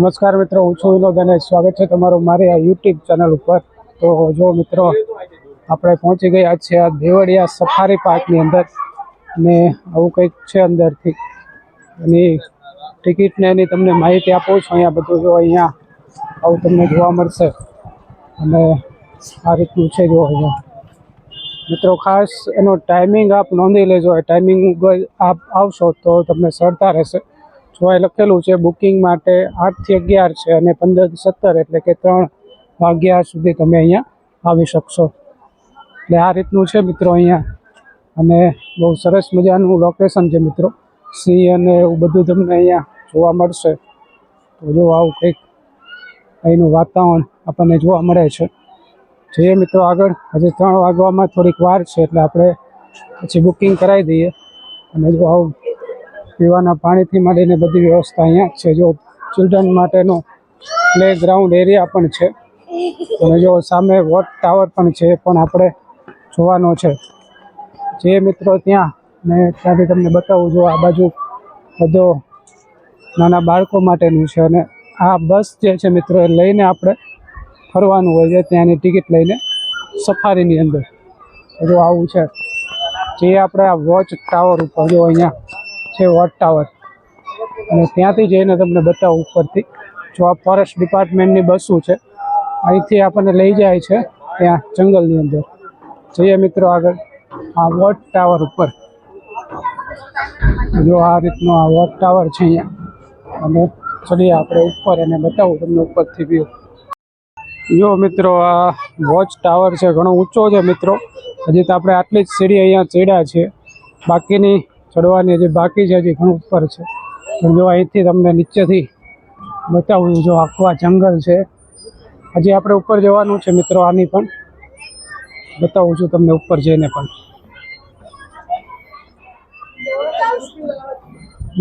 નમસ્કાર મિત્રો, હું છું વિનોદ અને સ્વાગત છે તમારું મારી આ યુટ્યુબ ચેનલ ઉપર. તો જો મિત્રો, આપણે પહોંચી ગયા છીએ આ દેવળિયા સફારી પાર્કની અંદર ને આવું કંઈક છે અંદરથી. એની ટિકિટને એની તમને માહિતી આપું છું, અહીંયા બધું જો અહીંયા આવું તમને જોવા મળશે. અને આ રીતનું છે જો અહીંયા. મિત્રો, ખાસ એનો ટાઈમિંગ આપ નોંધી લેજો. ટાઈમિંગ આપ આવશો તો તમને સરળતા રહેશે. જો એ લખેલું છે, બુકિંગ માટે આઠથી અગિયાર છે અને પંદરથી સત્તર એટલે કે ત્રણ વાગ્યા સુધી તમે અહીંયા આવી શકશો. એટલે આ રીતનું છે મિત્રો અહીંયા. અને બહુ સરસ મજાનું લોકેશન છે મિત્રો. સિંહ અને એવું બધું તમને અહીંયા જોવા મળશે. તો જો આવું કંઈક અહીંનું વાતાવરણ આપણને જોવા મળે છે. જઈએ મિત્રો આગળ. હજી ત્રણ વાગવામાં થોડીક વાર છે એટલે આપણે પછી બુકિંગ કરાવી દઈએ. અને જો આવું પીવાના પાણીથી માંડીને બધી વ્યવસ્થા અહીંયા છે. જો ચિલ્ડ્રન માટેનો પ્લે ગ્રાઉન્ડ એરિયા પણ છે. અને જો સામે વોટ ટાવર પણ છે પણ આપણે જોવાનો છે. જે મિત્રો ત્યાં, ને ત્યાંથી તમને બતાવું, જો આ બાજુ બધો નાના બાળકો માટેનું છે. અને આ બસ જે છે મિત્રો, એ લઈને આપણે ફરવાનું હોય છે. ત્યાંની ટિકિટ લઈને સફારીની અંદર. જો આવું છે. જે આપણે આ વોચ ટાવર ઉપર જો અહીંયા છે વોચ ટાવર અને ત્યાંથી જઈને તમને બતાવું ઉપરથી. જો આ ફોરેસ્ટ ડિપાર્ટમેન્ટની બસો છે, અહીંથી આપણને લઈ જાય છે ત્યાં જંગલની અંદર. જઈએ મિત્રો આગળ. આ વોચ ટાવર ઉપર. જો આ રીતનો આ વોચ ટાવર છે અહીંયા. અને ચડીએ આપણે ઉપર અને બતાવું તમને ઉપરથી વ્યૂ જો મિત્રો આ વોચ ટાવર છે, ઘણો ઊંચો છે મિત્રો. હજી તો આપણે આટલી જ સીડી અહીંયા ચડ્યા છે બાકીની ચડવાની હજી બાકી છે, હજી ઘણું ઉપર છે. પણ જો અહીંથી તમને નીચેથી બતાવું, જો આખું આ જંગલ છે. હજી આપણે ઉપર જવાનું છે મિત્રો, આની પણ બતાવું છું તમને ઉપર જઈને પણ.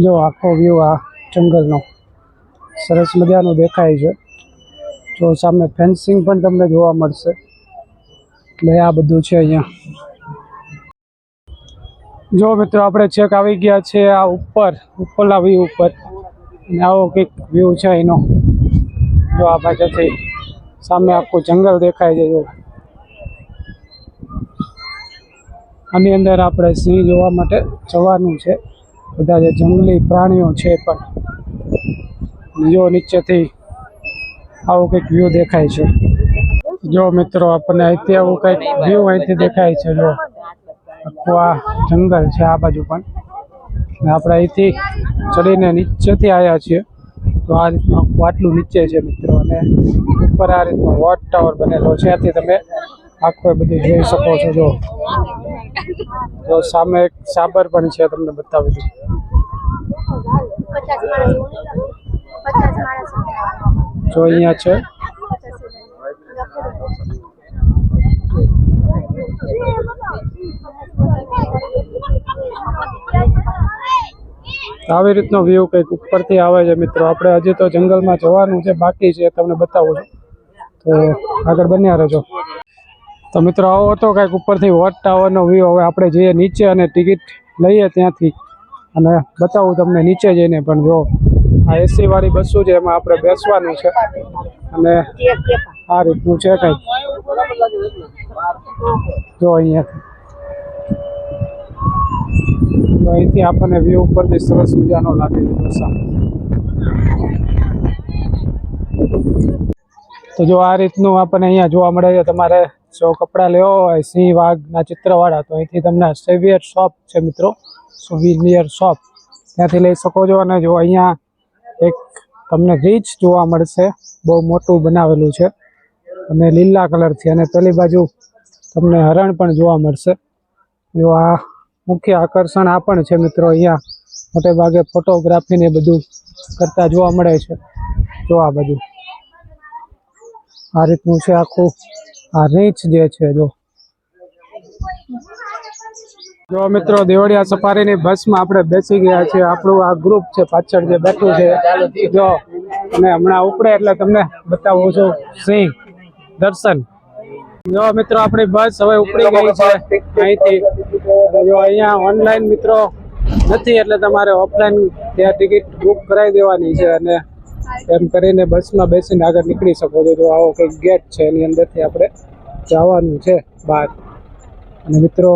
જો આખો વ્યૂ આ જંગલનો. સરસ મજાનું દેખાય છે. જો સામે ફેન્સિંગ પણ તમને જોવા મળશે. એટલે આ બધું છે અહીંયા. જો મિત્રો, આપણે છેક આવી ગયા છે આ ઉપર ઉપરના વ્યૂ ઉપર. અને આવો કંઈક વ્યૂ છે એનો. જો આ બાજુથી સામે આખું જંગલ દેખાય છે, જો. આની અંદર આપણે સિંહ જોવા માટે જવાનું છે. બધા જે જંગલી પ્રાણીઓ છે પણ. જો નીચેથી આવો કંઈક વ્યૂ દેખાય છે. જો મિત્રો, આપણને અહીંથી આવું કંઈક વ્યૂ અહીંથી દેખાય છે, જો. આખું આ જંગલ છે આ બાજુ પણ. ને આપણે અહીંથી ચડીને નીચેથી આવ્યા છીએ. તો આ રીતનું આખું આટલું નીચે છે મિત્રો. અને ઉપર આ રીતનો વોટ ટાવર બનેલો છે. ત્યાંથી તમે આખું બધું જોઈ શકો છો. જો તો સામે એક સાબર પણ છે તમને બતાવી દઉં. જો અહીંયા છે. આવી રીતનો વ્યૂ કંઈક ઉપરથી આવે છે મિત્રો. આપણે હજી તો જંગલમાં જવાનું છે, બાકી છે તમને બતાવું છું. તો આગળ બન્યા રહેજો. તો મિત્રો, આવો હતો કંઈક ઉપરથી વોટ ટાવરનો વ્યૂ હવે આપણે જઈએ નીચે અને ટિકિટ લઈએ ત્યાંથી. અને બતાવું તમને નીચે જઈને પણ જો. આ એસીવાળી બસો છે, એમાં આપણે બેસવાનું છે. અને આ રીતનું છે કંઈક. જો અહીંયા. તો અહીંથી આપણને વ્યૂ ઉપરથી સરસ મજાનો લાગે છે. તો જો આ રીતનું આપણને અહીંયા જોવા મળે છે, તમારે જો કપડાં લેવા હોય, સિંહ વાઘના ચિત્રવાળા, તો અહીંથી તમને સેવિયર શોપ છે મિત્રો, સુવિનિયર શોપ. ત્યાંથી લઈ શકો છો અને જો અહીંયા એક તમને રીચ જોવા મળશે, બહુ મોટું બનાવેલું છે. અને લીલા કલરથી, અને પેલી બાજુ તમને હરણ પણ જોવા મળશે. જો આ મુખ્ય આકર્ષણ આ પણ છે મિત્રો અહીંયા. મોટે ભાગે ફોટોગ્રાફી ને બધું કરતા જોવા મળે છે. જો આ બધું આ રીતનું છે આખું. આ રીચ જે છે, જો. જો મિત્રો, દેવળિયા સફારીની બસમાં આપણે બેસી ગયા છે આપણું આ ગ્રુપ છે, પાછળ જે બેઠું છે. જો. અને હમણાં ઉપડે એટલે તમને બતાવું છું. સિંહ. દર્શન. જો મિત્રો, આપણી બસ હવે ઉપડી ગઈ છે અહીંથી. જો અહીંયા ઓનલાઈન મિત્રો નથી એટલે તમારે ઓફલાઈન ત્યાં ટિકિટ બુક કરાવી દેવાની છે અને એમ કરીને બસમાં બેસીને આગળ નીકળી શકો છો. જો આવો કંઈક ગેટ છે એની અંદરથી આપણે જવાનું છે બહાર. અને મિત્રો,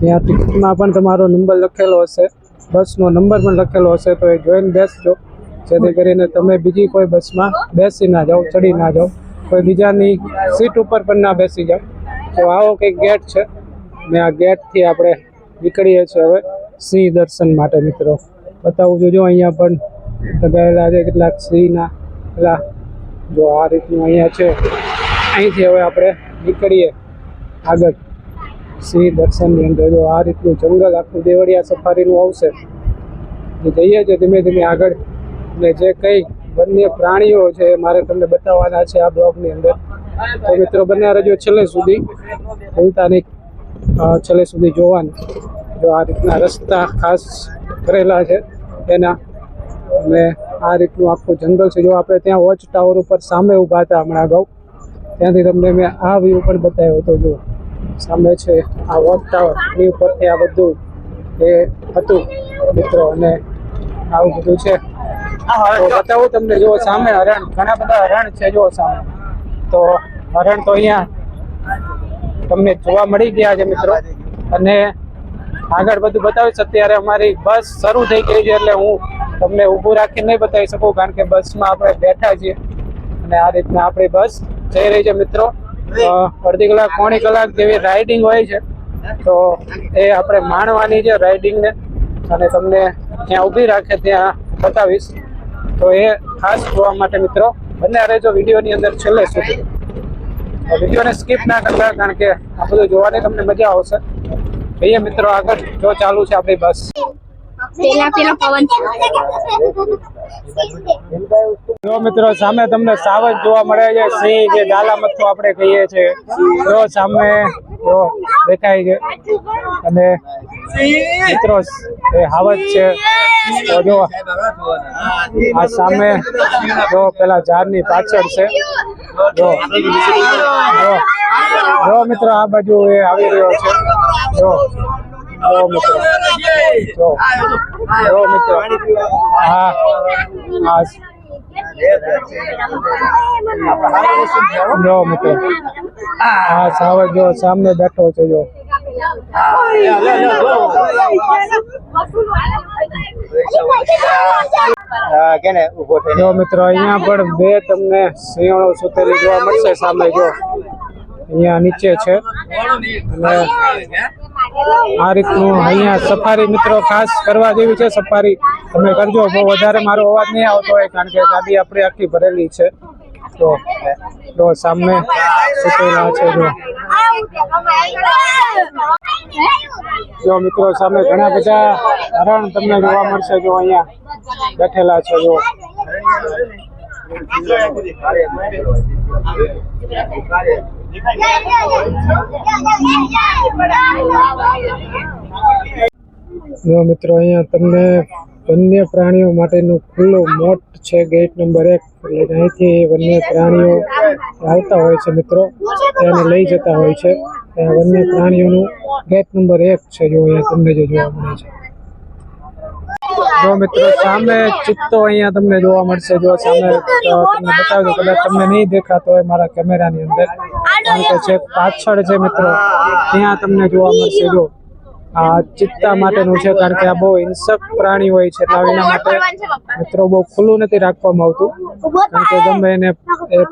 ત્યાં ટિકિટમાં પણ તમારો નંબર લખેલો હશે. બસનો નંબર પણ લખેલો હશે તો એ જોઈને બેસજો. જેથી કરીને તમે બીજી કોઈ બસમાં બેસી ના જાઓ, ચડી ના જાઓ. કોઈ બીજાની સીટ ઉપર પણ ના બેસી જાઓ. તો આવો કંઈક ગેટ છે. ને આ ગેટથી આપણે નીકળીએ છીએ હવે સિંહ દર્શન માટે મિત્રો. બતાવું જોજો અહીંયા પણ લગાવેલા છે, કેટલાક સિંહના પેલા જો આ રીતનું અહીંયા છે, અહીંથી હવે આપણે નીકળીએ આગળ. સિંહ દર્શનની અંદર જો આ રીતનું જંગલ, આખું દેવળિયા સફારીનું આવશે જઈએ છીએ ધીમે ધીમે આગળ. ને જે કંઈ બંને પ્રાણીઓ છે મારે તમને બતાવવાના છે આ બ્લોગની અંદર. તો મિત્રો બંને રજો છેલ્લે સુધી. ભૂલતા નહીં. છેલ્લે સુધી જોવાનું. જો આ રીતના રસ્તા ખાસ કરેલા છે એના અને આ રીતનું આખું જંગલ છે. જો આપણે ત્યાં વોચ ટાવર ઉપર સામે ઊભા હતા હમણાં અગાઉ ત્યાંથી તમને મેં આ વ્યૂ પણ બતાવ્યો હતો. જો સામે છે આ વોચ ટાવર એની ઉપરથી આ બધું એ હતું મિત્રો. અને આવું બધું છે. બતાવું તમને જો સામે હરણ ઘણા બધા હરણ છે જો સામે. તો હરણ તો અહીંયા તમને જોવા મળી ગયા છે મિત્રો. અને આગળ બધું બતાવીશ. અત્યારે અમારી બસ શરૂ થઈ ગઈ છે એટલે હું તમને ઊભું રાખીને નહીં બતાવી શકું, કારણ કે બસમાં આપણે બેઠા છીએ. અને આ રીતના આપણી બસ જઈ રહી છે મિત્રો. અડધી કલાક, પોણી કલાક જેવી રાઇડિંગ હોય છે. તો એ આપણે માણવાની છે રાઇડિંગને અને તમને ત્યાં ઊભી રાખે ત્યાં બતાવીશ. તો એ ખાસ જોવા માટે મિત્રો બંને રહેજો વિડીયોની અંદર છેલ્લે સુધી. વિડીયોને સ્કીપ ના કરતા કારણ કે આ બધું જોવાની તમને મજા આવશે. જઈએ મિત્રો આગળ. જો ચાલુ છે આપણી બસ. પેલા પેલો પવન. જો મિત્રો સામે તમને સાવજ જોવા મળે છે. સિંહ જે ડાલા મથું આપણે કહીએ છીએ. જો સામે જો દેખાય છે. અને મિત્રો એ હાવજ છે. તો જો આ સામે જો પેલા ઝાડની પાછળ છે. જો જો મિત્રો, આ બાજુ એ આવી રહ્યો છે. હા હા. જો મિત્રો. હા સાવજ જો સામે બેઠો છે જો. કેને ઊભો થઈ જો મિત્રો, અહીંયા પણ બે તમને સિંહણો સુતેલી જોવા મળશે, સામે જો. અહીંયા નીચે છે. અને આ રીતનું અહીંયા સફારી મિત્રો ખાસ કરવા જેવી છે, સફારી તમે કરજો. બહુ વધારે મારો અવાજ નહીં આવતો હોય, કારણ કે ગાડી આપણી આખી ભરેલી છે. તો જો સામે સુતેલા છે જો. જો મિત્રો, સામે ઘણા બધા હરણ તમને જોવા મળશે જો અહીંયા. બેઠેલા છે જો. મિત્રો, અહીંયા તમને વન્ય પ્રાણીઓ માટેનું ખુલ્લું મોટ છે ગેટ નંબર એક. અહીંથી વન્ય પ્રાણીઓ આવતા હોય છે મિત્રો. તેને લઈ જતા હોય છે. વન્ય પ્રાણીઓનું ગેટ નંબર એક છે, જો અહીંયા તમને જે જોવા મળે છે. જો મિત્રો સામે ચિત્તો અહીંયા તમને જોવા મળશે. જો સામે તમને બતાવજો કદાચ તમને નહીં દેખાતો હોય મારા કેમેરાની અંદર. કારણ કે છે પાછળ છે મિત્રો. ત્યાં તમને જોવા મળશે જો. આ ચિત્તા માટેનું છે કારણ કે આ બહુ હિંસક પ્રાણી હોય છે એટલે એના માટે મિત્રો બહુ ખુલ્લું નથી રાખવામાં આવતું. કારણ કે ગમે એને એ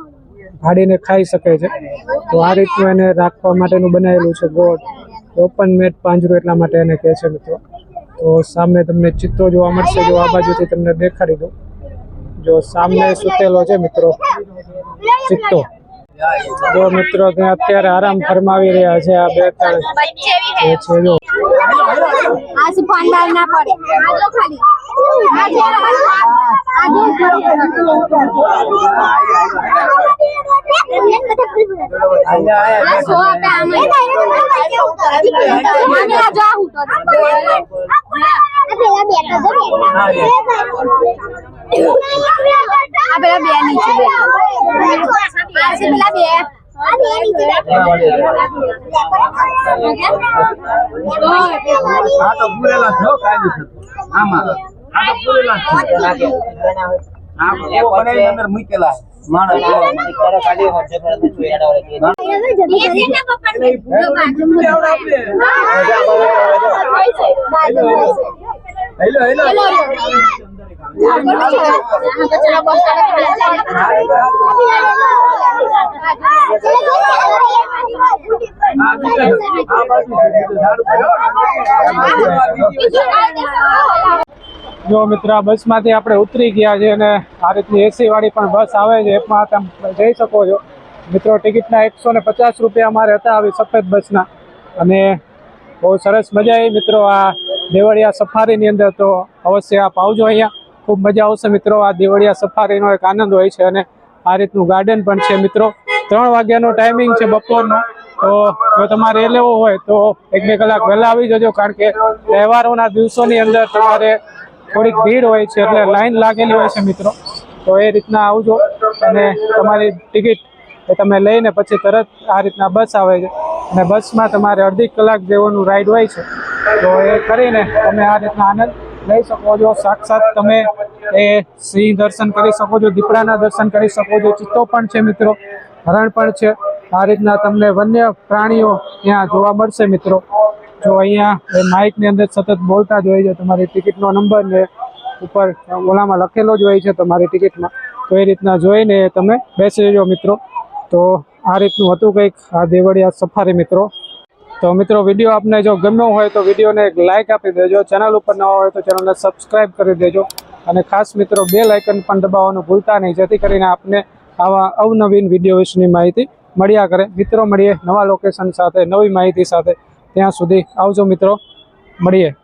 ફાડીને ખાઈ શકે છે. તો આ રીતનું એને રાખવા માટેનું બનાવેલું છે ગોળ. ઓપન મેટ પાંજરું એટલા માટે એને કહે છે મિત્રો. તો સામે તમને ચિત્તો જોવા મળશે. જો આ બાજુથી તમને દેખાડી દઉં. જો સામે સુતેલો છે મિત્રો. ચિત્તો. જો મિત્રો ત્યાં અત્યારે આરામ ફરમાવી રહ્યા છે આ બે ત્રણ. છે. જો. આ શું પાંડાલ ના પડે આ જો ખાલી આ જો આ જો આ સો આપે આમે આમે. આ તો પેલા બેઠા આ પેલા બે નીચે બેઠા આ છે પેલા બે આ બે નીચે આ તો પૂરેલા થયો કાયદેસર આમાં આ તો પૂરેલા જ મિત્ર બસમાંથી આપણે ઉતરી ગયા છે અને આ રીતની એસીવાળી પણ બસ આવે છે. એમાં તમે જઈ શકો છો. મિત્રો, ટિકિટના એકસો ને પચાસ રૂપિયા અમારે હતા આવી સફેદ બસના. અને બહુ સરસ મજા આવી મિત્રો આ દેવળિયા સફારીની અંદર. તો અવશ્ય આપ આવજો અહીંયા. ખૂબ મજા આવશે મિત્રો આ દેવળિયા સફારીનો એક આનંદ હોય છે અને આ રીતનું ગાર્ડન પણ છે મિત્રો. ત્રણ વાગ્યાનો ટાઈમિંગ છે બપોરનો. તો જો તમારે લેવો હોય તો એક બે કલાક વહેલા આવી જજો. કારણ કે તહેવારોના દિવસોની અંદર તમારે થોડીક ભીડ હોય છે એટલે લાઈન લાગેલી હોય છે મિત્રો. તો એ રીતના આવજો અને તમારી ટિકિટ એ તમે લઈને પછી તરત આ રીતના બસ આવે છે. અને બસમાં તમારે અડધી કલાક જેવું રાઈડ હોય છે. તો એ કરીને તમે આ રીતના આનંદ લઈ શકો છો. સાક્ષાત તમે એ સિંહ દર્શન કરી શકો છો, દીપડાના દર્શન કરી શકો છો. ચિત્તો પણ છે મિત્રો, હરણ પણ છે. આ રીતના તમને વન્ય પ્રાણીઓ ત્યાં જોવા મળશે મિત્રો. જો અહીંયા એ માઇકની અંદર સતત બોલતા જ હોય છે. તમારી ટિકિટનો નંબર ને ઉપર ઓલામાં લખેલો જ હોય છે તમારી ટિકિટમાં તો એ રીતના જોઈને તમે બેસી જજો મિત્રો. તો આ રીતનું હતું કંઈક આ દેવળિયા સફારી મિત્રો. તો મિત્રો વીડિયો આપને જો ગમ્યો હોય તો વિડીયોને એક લાઇક આપી દેજો. ચેનલ ઉપર નવા હોય તો ચેનલને સબસ્ક્રાઇબ કરી દેજો. અને ખાસ મિત્રો બે લાઇકન પણ દબાવવાનું ભૂલતા નહીં. જેથી કરીને આપને આવા અવનવીન વીડિયો વિશેની માહિતી મળ્યા કરે. મિત્રો મળીએ નવા લોકેશન સાથે, નવી માહિતી સાથે. ત્યાં સુધી આવજો મિત્રો. મળીએ.